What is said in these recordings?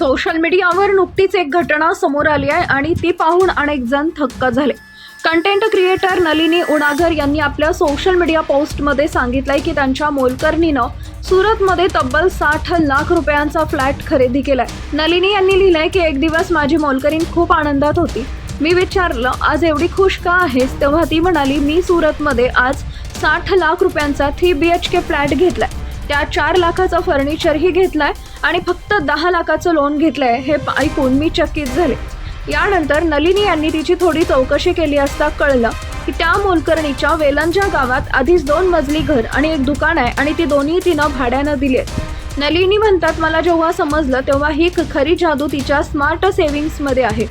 Social मीडियावर नुकतीच एक घटना समोर आली आहे आणि ती पाहून अनेक जण थक्क झाले. कंटेंट क्रिएटर नलिनी उणागर यांनी आपल्या सोशल मीडिया पोस्टमध्ये सांगितलंय की त्यांच्या मोलकर्णीनं सुरतमध्ये तब्बल साठ लाख रुपयांचा फ्लॅट खरेदी केलाय. नलिनी यांनी लिहिलंय की एक दिवस माझी मोलकरीण खूप आनंदात होती. मी विचारलं आज एवढी खुश का आहेस? तेव्हा ती म्हणाली मी सुरतमध्ये आज साठ लाख रुपयांचा three B H K flat घेतलाय. त्या चार लाखाचं फर्निचरही घेतलाय आणि फक्त दहा लाखाचं लोन घेतलंय हे ऐकून मी चकित झाले. यानंतर नलिनी यांनी तिची थोडी चौकशी केली असता कळलं की त्या मोलकर्णीच्या वेलंजा गावात आधीच दोन मजली घर आणि एक दुकान आहे आणि ती दोन्ही तिनं भाड्यानं दिली नलिनी म्हणतात मला जेव्हा समजलं तेव्हा ही ख- खरी जादू तिच्या स्मार्ट सेव्हिंग्समध्ये आहे.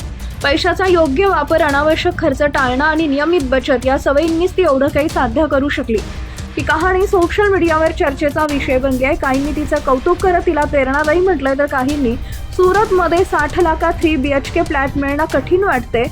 पैशाचा योग्य वापर अनावश्यक खर्च टाळणं आणि नियमित बचत या सवयींनीच ती एवढं काही साध्य करू शकली. ही कहाणी सोशल मीडियावर चर्चेचा विषय बनली आहे. काहींनी तिचं कौतुक करत तिला प्रेरणादायी म्हटलंय तर काहींनी सुरतमध्ये साठ लाखात three B H K flat मिळणं कठीण वाटते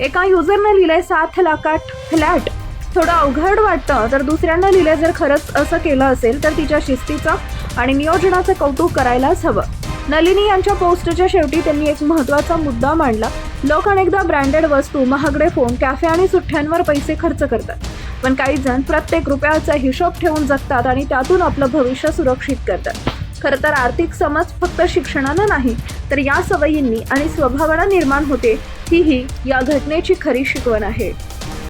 एका युजरनं लिहिलंय सात लाखात फ्लॅट. थोडं अवघड वाटतं. तर दुसऱ्यांना लिहिलंय जर खरंच असं केलं असेल तर तिच्या शिस्तीचं आणि नियोजनाचं कौतुक करायलाच हवं. नलिनी यांच्या पोस्टच्या शेवटी त्यांनी एक महत्त्वाचा मुद्दा मांडला. लोक अनेकदा ब्रँडेड वस्तू महागडे फोन कॅफे आणि सुट्ट्यांवर पैसे खर्च करतात. पण काही जण प्रत्येक रुपयाचा हिशोब ठेवून जगतात आणि त्यातून आपलं भविष्य सुरक्षित करतात. खरं तर आर्थिक समज फक्त शिक्षणानं नाही तर या सवयींनी आणि स्वभावानं निर्माण होते ही ही या घटनेची खरी शिकवण आहे.